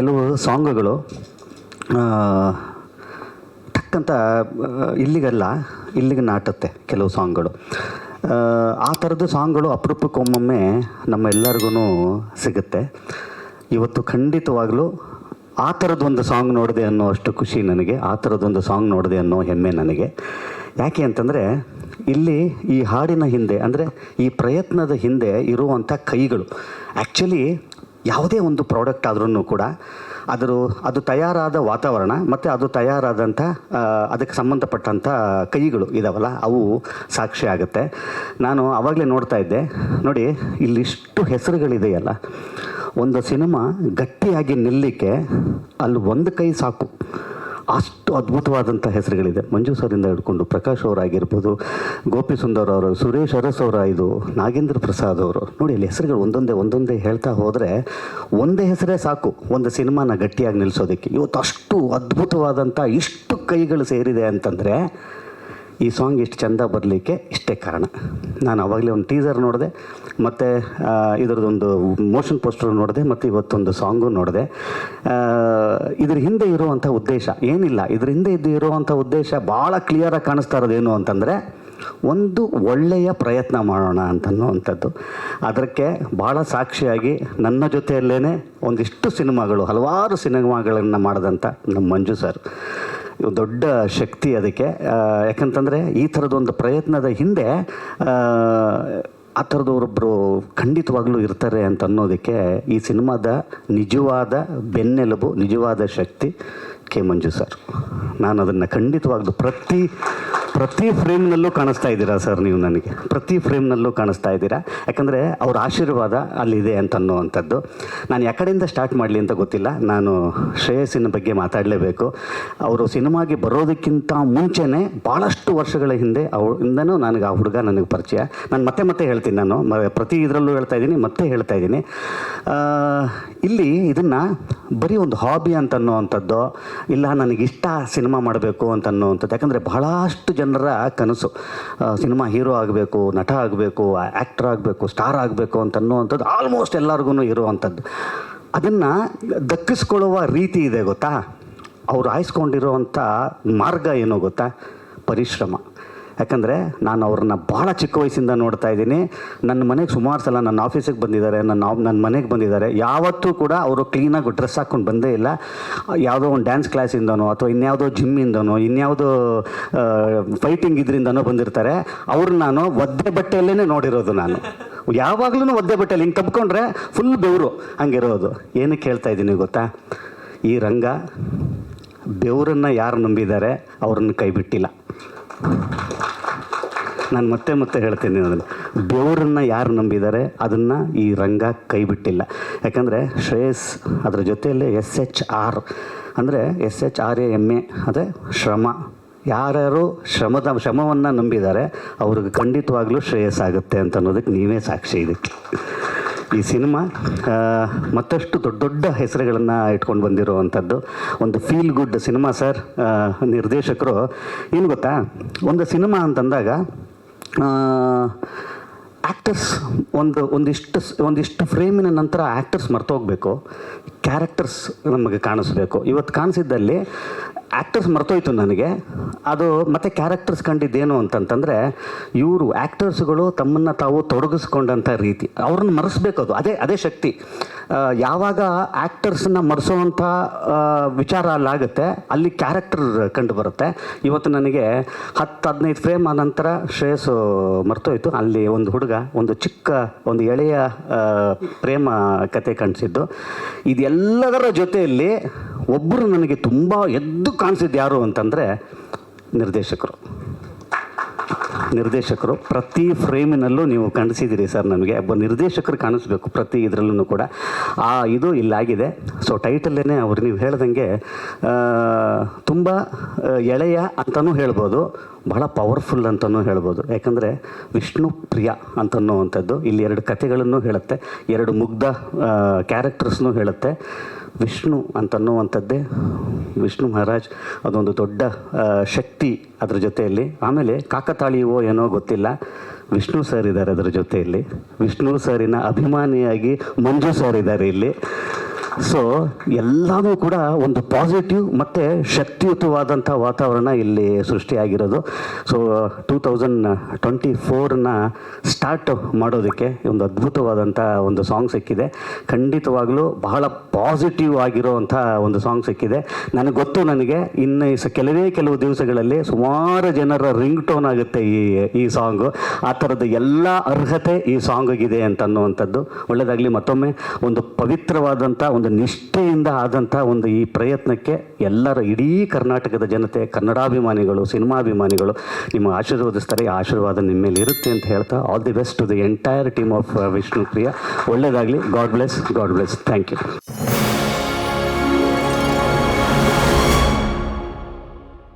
ಕೆಲವು ಸಾಂಗ್ಗಳು ಟಕ್ಕಂತ ಇಲ್ಲಿಗಲ್ಲ ಇಲ್ಲಿಗೆ ನಾಟುತ್ತೆ ಕೆಲವು ಸಾಂಗ್ಗಳು. ಆ, ಥರದ ಸಾಂಗ್ಗಳು ಅಪರೂಪಕ್ಕೊಮ್ಮೊಮ್ಮೆ ನಮ್ಮ ಎಲ್ಲರಿಗೂ ಸಿಗುತ್ತೆ. ಇವತ್ತು ಖಂಡಿತವಾಗಲೂ ಆ ಥರದ್ದೊಂದು ಸಾಂಗ್ ನೋಡಿದೆ ಅನ್ನೋ ಅಷ್ಟು ಖುಷಿ ನನಗೆ ಆ ಥರದ್ದೊಂದು ಸಾಂಗ್ ನೋಡಿದೆ ಅನ್ನೋ ಹೆಮ್ಮೆ ನನಗೆ. ಯಾಕೆ ಅಂತಂದರೆ ಇಲ್ಲಿ ಈ ಹಾಡಿನ ಹಿಂದೆ ಅಂದರೆ ಈ ಪ್ರಯತ್ನದ ಹಿಂದೆ ಇರುವಂಥ ಕೈಗಳು ಆ್ಯಕ್ಚುಲಿ ಯಾವುದೇ ಒಂದು ಪ್ರಾಡಕ್ಟ್ ಆದ್ರೂ ಕೂಡ ಅದರ, ಅದು ತಯಾರಾದ ವಾತಾವರಣ ಮತ್ತು ಅದು ತಯಾರಾದಂಥ ಅದಕ್ಕೆ ಸಂಬಂಧಪಟ್ಟಂಥ ಕೈಗಳು ಇದಾವಲ್ಲ, ಅವು ಸಾಕ್ಷಿ ಆಗುತ್ತೆ. ನಾನು ಆವಾಗಲೇ ನೋಡ್ತಾ ಇದ್ದೆ. ನೋಡಿ, ಇಲ್ಲಿಷ್ಟು ಹೆಸರುಗಳಿದೆಯಲ್ಲ. ಒಂದು ಸಿನಿಮಾ ಗಟ್ಟಿಯಾಗಿ ನಿಲ್ಲಿಕ್ಕೆ ಅಲ್ಲಿ ಒಂದು ಕೈ ಸಾಕು. ಅಷ್ಟು ಅದ್ಭುತವಾದಂಥ ಹೆಸರುಗಳಿದೆ. ಮಂಜು ಸರಿಂದ ಹಿಡ್ಕೊಂಡು ಪ್ರಕಾಶ್ ಅವರಾಗಿರ್ಬೋದು, ಗೋಪಿ ಸುಂದರ್ ಅವರು, ಸುರೇಶ್ ಅರಸ್ ಅವರ ಇದು, ನಾಗೇಂದ್ರ ಪ್ರಸಾದ್ ಅವರು. ನೋಡಿ, ಅಲ್ಲಿ ಹೆಸರುಗಳು ಒಂದೊಂದೇ ಒಂದೊಂದೇ ಹೇಳ್ತಾ ಹೋದರೆ ಒಂದೇ ಹೆಸರೇ ಸಾಕು. ಒಂದು ಸಿನಿಮಾನ ಗಟ್ಟಿಯಾಗಿ ನಿಲ್ಲಿಸೋದಕ್ಕೆ ಇವತ್ತು ಅಷ್ಟು ಅದ್ಭುತವಾದಂಥ ಇಷ್ಟು ಕೈಗಳು ಸೇರಿದೆ ಅಂತಂದರೆ ಈ ಸಾಂಗ್ ಇಷ್ಟು ಚೆಂದ ಬರಲಿಕ್ಕೆ ಇಷ್ಟೇ ಕಾರಣ. ನಾನು ಆವಾಗಲೇ ಒಂದು ಟೀಸರ್ ನೋಡಿದೆ, ಮತ್ತು ಇದರದೊಂದು ಮೋಷನ್ ಪೋಸ್ಟರ್ ನೋಡಿದೆ, ಮತ್ತು ಇವತ್ತೊಂದು ಸಾಂಗು ನೋಡಿದೆ. ಇದ್ರ ಹಿಂದೆ ಇರುವಂಥ ಉದ್ದೇಶ ಏನಿಲ್ಲ. ಇದ್ರ ಹಿಂದೆ ಇದ್ದು ಇರುವಂಥ ಉದ್ದೇಶ ಭಾಳ ಕ್ಲಿಯರಾಗಿ ಕಾಣಿಸ್ತಾ ಇರೋದೇನು ಅಂತಂದರೆ, ಒಂದು ಒಳ್ಳೆಯ ಪ್ರಯತ್ನ ಮಾಡೋಣ ಅಂತನ್ನುವಂಥದ್ದು ಅದಕ್ಕೆ ಭಾಳ ಸಾಕ್ಷಿಯಾಗಿ ನನ್ನ ಜೊತೆಯಲ್ಲೇ ಒಂದಿಷ್ಟು ಸಿನಿಮಾಗಳು, ಹಲವಾರು ಸಿನಿಮಾಗಳನ್ನು ಮಾಡಿದಂಥ ನಮ್ಮ ಮಂಜು ಸರ್. ದೊಡ್ಡ ಶಕ್ತಿ ಅದಕ್ಕೆ. ಯಾಕಂತಂದರೆ ಈ ಥರದೊಂದು ಪ್ರಯತ್ನದ ಹಿಂದೆ, ಆ ಥರದವರೊಬ್ಬರು ಖಂಡಿತವಾಗ್ಲೂ ಇರ್ತಾರೆ ಅಂತ ಅನ್ನೋದಕ್ಕೆ ಈ ಸಿನಿಮಾದ ನಿಜವಾದ ಬೆನ್ನೆಲುಬು, ನಿಜವಾದ ಶಕ್ತಿ ಕೆ ಮಂಜು ಸರ್. ನಾನು ಅದನ್ನು ಖಂಡಿತವಾಗ್ಲೂ ಪ್ರತಿ ಪ್ರತಿ ಫ್ರೇಮ್ನಲ್ಲೂ ಕಾಣಿಸ್ತಾ ಇದ್ದೀರಾ ಸರ್ ನೀವು ನನಗೆ? ಪ್ರತಿ ಫ್ರೇಮ್ನಲ್ಲೂ ಕಾಣಿಸ್ತಾ ಇದ್ದೀರಾ? ಯಾಕಂದರೆ ಅವ್ರ ಆಶೀರ್ವಾದ ಅಲ್ಲಿದೆ ಅಂತ ಅನ್ನುವಂಥದ್ದು ನಾನು ಯಾಕಡೆಯಿಂದ ಸ್ಟಾರ್ಟ್ ಮಾಡಲಿ ಅಂತ ಗೊತ್ತಿಲ್ಲ. ನಾನು ಶ್ರೇಯಸ್ಸಿನ ಬಗ್ಗೆ ಮಾತಾಡಲೇಬೇಕು. ಅವರು ಸಿನಿಮಾಗೆ ಬರೋದಕ್ಕಿಂತ ಮುಂಚೆನೇ ಭಾಳಷ್ಟು ವರ್ಷಗಳ ಹಿಂದೆ ಅವರಿಂದನೂ ನನಗೆ ಆ ಹುಡುಗ ನನಗೆ ಪರಿಚಯ. ನಾನು ಮತ್ತೆ ಮತ್ತೆ ಹೇಳ್ತೀನಿ ನಾನು. ಪ್ರತಿ ಇದರಲ್ಲೂ ಹೇಳ್ತಾ ಇದ್ದೀನಿ, ಮತ್ತೆ ಹೇಳ್ತಾ ಇದ್ದೀನಿ. ಇಲ್ಲಿ ಇದನ್ನು ಬರೀ ಒಂದು ಹಾಬಿ ಅಂತ ಅನ್ನುವಂಥದ್ದು ಇಲ್ಲ, ನನಗಿಷ್ಟ ಸಿನಿಮಾ ಮಾಡಬೇಕು ಅಂತ ಅನ್ನುವಂಥದ್ದು ಯಾಕಂದರೆ ಬಹಳಷ್ಟು ಜನರ ಕನಸು. ಸಿನಿಮಾ ಹೀರೋ ಆಗಬೇಕು, ನಟ ಆಗಬೇಕು ಆ್ಯಕ್ಟರ್ ಆಗಬೇಕು ಸ್ಟಾರ್ ಆಗಬೇಕು ಅಂತ ಅನ್ನುವಂಥದ್ದು ಆಲ್ಮೋಸ್ಟ್ ಎಲ್ಲರಿಗೂ ಇರುವಂಥದ್ದು. ಅದನ್ನು ದಕ್ಕಿಸ್ಕೊಳ್ಳುವ ರೀತಿ ಇದೆ ಗೊತ್ತಾ? ಅವ್ರು ಆಯ್ಸ್ಕೊಂಡಿರುವಂಥ ಮಾರ್ಗ ಏನು ಗೊತ್ತಾ? ಪರಿಶ್ರಮ. ಯಾಕಂದರೆ ನಾನು ಅವ್ರನ್ನ ಭಾಳ ಚಿಕ್ಕ ವಯಸ್ಸಿಂದ ನೋಡ್ತಾ ಇದ್ದೀನಿ. ನನ್ನ ಮನೆಗೆ ಸುಮಾರು ಸಲ ನನ್ನ ಆಫೀಸಿಗೆ ಬಂದಿದ್ದಾರೆ, ನನ್ನ ನನ್ನ ಮನೆಗೆ ಬಂದಿದ್ದಾರೆ. ಯಾವತ್ತೂ ಕೂಡ ಅವರು ಕ್ಲೀನಾಗಿ ಡ್ರೆಸ್ ಹಾಕ್ಕೊಂಡು ಬಂದೇ ಇಲ್ಲ. ಯಾವುದೋ ಒಂದು ಡ್ಯಾನ್ಸ್ ಕ್ಲಾಸಿಂದನೋ ಅಥವಾ ಇನ್ಯಾವುದೋ ಜಿಮ್ಮಿಂದನೋ ಇನ್ಯಾವುದೋ ಫೈಟಿಂಗ್ ಇದರಿಂದನೋ ಬಂದಿರ್ತಾರೆ. ಅವ್ರನ್ನ ನಾನು ಒದ್ದೆ ಬಟ್ಟೆಯಲ್ಲೇ ನೋಡಿರೋದು ನಾನು. ಯಾವಾಗಲೂ ಒದ್ದೆ ಬಟ್ಟೆಯಲ್ಲಿ ಹಿಂಗೆ ಕಪ್ಕೊಂಡ್ರೆ ಫುಲ್ ಬೆವರು ಹಂಗಿರೋದು. ಏನಕ್ಕೆ ಹೇಳ್ತಾ ಇದ್ದೀನಿ ಗೊತ್ತಾ? ಈ ರಂಗ ಬೆವರನ್ನು ಯಾರು ನಂಬಿದ್ದಾರೆ, ಅವ್ರನ್ನ ಕೈ ಬಿಟ್ಟಿಲ್ಲ. ನಾನು ಮತ್ತೆ ಮತ್ತೆ ಹೇಳ್ತೀನಿ ಅದನ್ನು. ದೇವರನ್ನು ಯಾರು ನಂಬಿದ್ದಾರೆ ಅದನ್ನು ಈ ರಂಗ ಕೈ ಬಿಟ್ಟಿಲ್ಲ. ಯಾಕಂದರೆ ಶ್ರೇಯಸ್ ಅದರ ಜೊತೆಯಲ್ಲಿ ಎಸ್ ಎಚ್ ಆರ್ ಅಂದರೆ S H R A M A, ಅದೇ ಶ್ರಮ. ಯಾರ್ಯಾರು ಶ್ರಮದ, ಶ್ರಮವನ್ನು ನಂಬಿದ್ದಾರೆ ಅವ್ರಿಗೆ ಖಂಡಿತವಾಗ್ಲೂ ಶ್ರೇಯಸ್ಸಾಗುತ್ತೆ ಅಂತ ಅನ್ನೋದಕ್ಕೆ ನೀವೇ ಸಾಕ್ಷಿ ಇದಕ್ಕೆ. ಈ ಸಿನಿಮಾ ಮತ್ತಷ್ಟು ದೊಡ್ಡ ದೊಡ್ಡ ಹೆಸರುಗಳನ್ನು ಇಟ್ಕೊಂಡು ಬಂದಿರುವಂಥದ್ದು. ಒಂದು ಫೀಲ್ ಗುಡ್ ಸಿನಿಮಾ ಸರ್ ನಿರ್ದೇಶಕರು. ಏನು ಗೊತ್ತಾ? ಒಂದು ಸಿನಿಮಾ ಅಂತಂದಾಗ ಆ್ಯಕ್ಟರ್ಸ್ ಒಂದು, ಒಂದಿಷ್ಟು ಒಂದಿಷ್ಟು ಫ್ರೇಮಿನ ನಂತರ ಆ್ಯಕ್ಟರ್ಸ್ ಮರ್ತೋಗ್ಬೇಕು. ಕ್ಯಾರೆಕ್ಟರ್ಸ್ ನಮಗೆ ಕಾಣಿಸ್ಬೇಕು. ಇವತ್ತು ಕಾಣಿಸಿದ್ದಲ್ಲಿ ಆ್ಯಕ್ಟರ್ಸ್ ಮರ್ತೋಯ್ತು ನನಗೆ. ಅದು ಮತ್ತೆ ಕ್ಯಾರೆಕ್ಟರ್ಸ್ ಕಂಡಿದ್ದೇನು ಅಂತಂತಂದರೆ, ಇವರು ಆ್ಯಕ್ಟರ್ಸ್ಗಳು ತಮ್ಮನ್ನು ತಾವು ತೊಡಗಿಸ್ಕೊಂಡಂಥ ರೀತಿ, ಅವ್ರನ್ನ ಮರೆಸ್ಬೇಕು ಅದು, ಅದೇ ಶಕ್ತಿ. ಯಾವಾಗ ಆ್ಯಕ್ಟರ್ಸನ್ನ ಮರೆಸೋವಂಥ ವಿಚಾರ ಅಲ್ಲಾಗುತ್ತೆ, ಅಲ್ಲಿ ಕ್ಯಾರೆಕ್ಟರ್ ಕಂಡು ಬರುತ್ತೆ ಇವತ್ತು ನನಗೆ ಹತ್ತು, ಹದಿನೈದು ಫ್ರೇಮ್ ಆ ನಂತರ ಶ್ರೇಯಸ್ಸು ಮರ್ತೋಯ್ತು. ಅಲ್ಲಿ ಒಂದು ಹುಡುಗ, ಒಂದು ಚಿಕ್ಕ, ಒಂದು ಎಳೆಯ ಪ್ರೇಮ ಕತೆ ಕಾಣಿಸಿದ್ದು. ಇದೆಲ್ಲದರ ಜೊತೆಯಲ್ಲಿ ಒಬ್ಬರು ನನಗೆ ತುಂಬ ಎದ್ದು ಕಾಣಿಸಿದ್ದು ಯಾರು ಅಂತಂದರೆ ನಿರ್ದೇಶಕರು. ನಿರ್ದೇಶಕರು, ಪ್ರತಿ ಫ್ರೇಮಿನಲ್ಲೂ ನೀವು ಕಾಣಿಸಿದ್ದೀರಿ ಸರ್ ನಮಗೆ. ಒಬ್ಬ ನಿರ್ದೇಶಕರು ಕಾಣಿಸ್ಬೇಕು ಪ್ರತಿ ಇದರಲ್ಲೂ ಕೂಡ. ಆ, ಇದು ಇಲ್ಲಾಗಿದೆ. ಸೊ ಟೈಟಲ್ಲೇ ಅವ್ರು ನೀವು ಹೇಳ್ದಂಗೆ ತುಂಬ ಎಳೆಯ ಅಂತಲೂ ಹೇಳ್ಬೋದು. ಬಹಳ ಪವರ್ಫುಲ್ ಅಂತಲೂ ಹೇಳ್ಬೋದು. ಯಾಕಂದರೆ ವಿಷ್ಣು ಪ್ರಿಯ ಅಂತನ್ನುವಂಥದ್ದು. ಇಲ್ಲಿ ಎರಡು ಕಥೆಗಳನ್ನು ಹೇಳುತ್ತೆ. ಎರಡು ಮುಗ್ಧ ಕ್ಯಾರೆಕ್ಟರ್ಸ್ನೂ ಹೇಳುತ್ತೆ. ವಿಷ್ಣು ಅಂತನ್ನುವಂಥದ್ದೇ, ವಿಷ್ಣು ಮಹಾರಾಜ್ ಅದೊಂದು ದೊಡ್ಡ ಶಕ್ತಿ ಅದರ ಜೊತೆಯಲ್ಲಿ. ಆಮೇಲೆ ಕಾಕತಾಳಿಯವೋ ಏನೋ ಗೊತ್ತಿಲ್ಲ. ವಿಷ್ಣು ಸರ್ ಇದ್ದಾರೆ ಅದರ ಜೊತೆಯಲ್ಲಿ. ವಿಷ್ಣು ಸರಿನ ಅಭಿಮಾನಿಯಾಗಿ ಮಂಜು ಸರ್ ಇದ್ದಾರೆ ಇಲ್ಲಿ. ಸೊ ಎಲ್ಲವೂ ಕೂಡ ಒಂದು ಪಾಸಿಟಿವ್ ಮತ್ತು ಶಕ್ತಿಯುತವಾದಂಥ ವಾತಾವರಣ ಇಲ್ಲಿ ಸೃಷ್ಟಿಯಾಗಿರೋದು. ಸೊ ಟೂ ತೌಸಂಡ್ ಟ್ವೆಂಟಿ ಫೋರ್ನ ಸ್ಟಾರ್ಟ್ ಮಾಡೋದಕ್ಕೆ ಒಂದು ಅದ್ಭುತವಾದಂಥ ಒಂದು ಸಾಂಗ್ ಸಿಕ್ಕಿದೆ. ಖಂಡಿತವಾಗಲೂ ಬಹಳ ಪಾಸಿಟಿವ್ ಆಗಿರೋವಂಥ ಒಂದು ಸಾಂಗ್ ಸಿಕ್ಕಿದೆ. ನನಗೆ ಗೊತ್ತು ನನಗೆ, ಇನ್ನು ಕೆಲವೇ ಕೆಲವು ದಿವಸಗಳಲ್ಲಿ ಸುಮಾರು ಜನರ ರಿಂಗ್ ಟೋನ್ ಆಗುತ್ತೆ ಈ ಈ ಸಾಂಗು ಆ ಥರದ ಎಲ್ಲ ಅರ್ಹತೆ ಈ ಸಾಂಗಿಗಿದೆ ಅಂತ ಅನ್ನುವಂಥದ್ದು ಒಳ್ಳೆಯದಾಗಲಿ ಮತ್ತೊಮ್ಮೆ, ಒಂದು ಪವಿತ್ರವಾದಂಥ ಒಂದು ನಿಷ್ಠೆಯಿಂದ ಆದಂಥ ಒಂದು ಈ ಪ್ರಯತ್ನಕ್ಕೆ ಎಲ್ಲರ ಇಡೀ ಕರ್ನಾಟಕದ ಜನತೆ, ಕನ್ನಡಾಭಿಮಾನಿಗಳು, ಸಿನಿಮಾಭಿಮಾನಿಗಳು ನಿಮ್ಮ ಆಶೀರ್ವದಿಸ್ತಾರೆ. ಈ ಆಶೀರ್ವಾದ ನಿಮ್ಮ ಮೇಲೆ ಇರುತ್ತೆ ಅಂತ ಹೇಳ್ತಾ all the best to the entire team of Vishnupriya ಒಳ್ಳೆಯದಾಗಲಿ God bless God bless thank you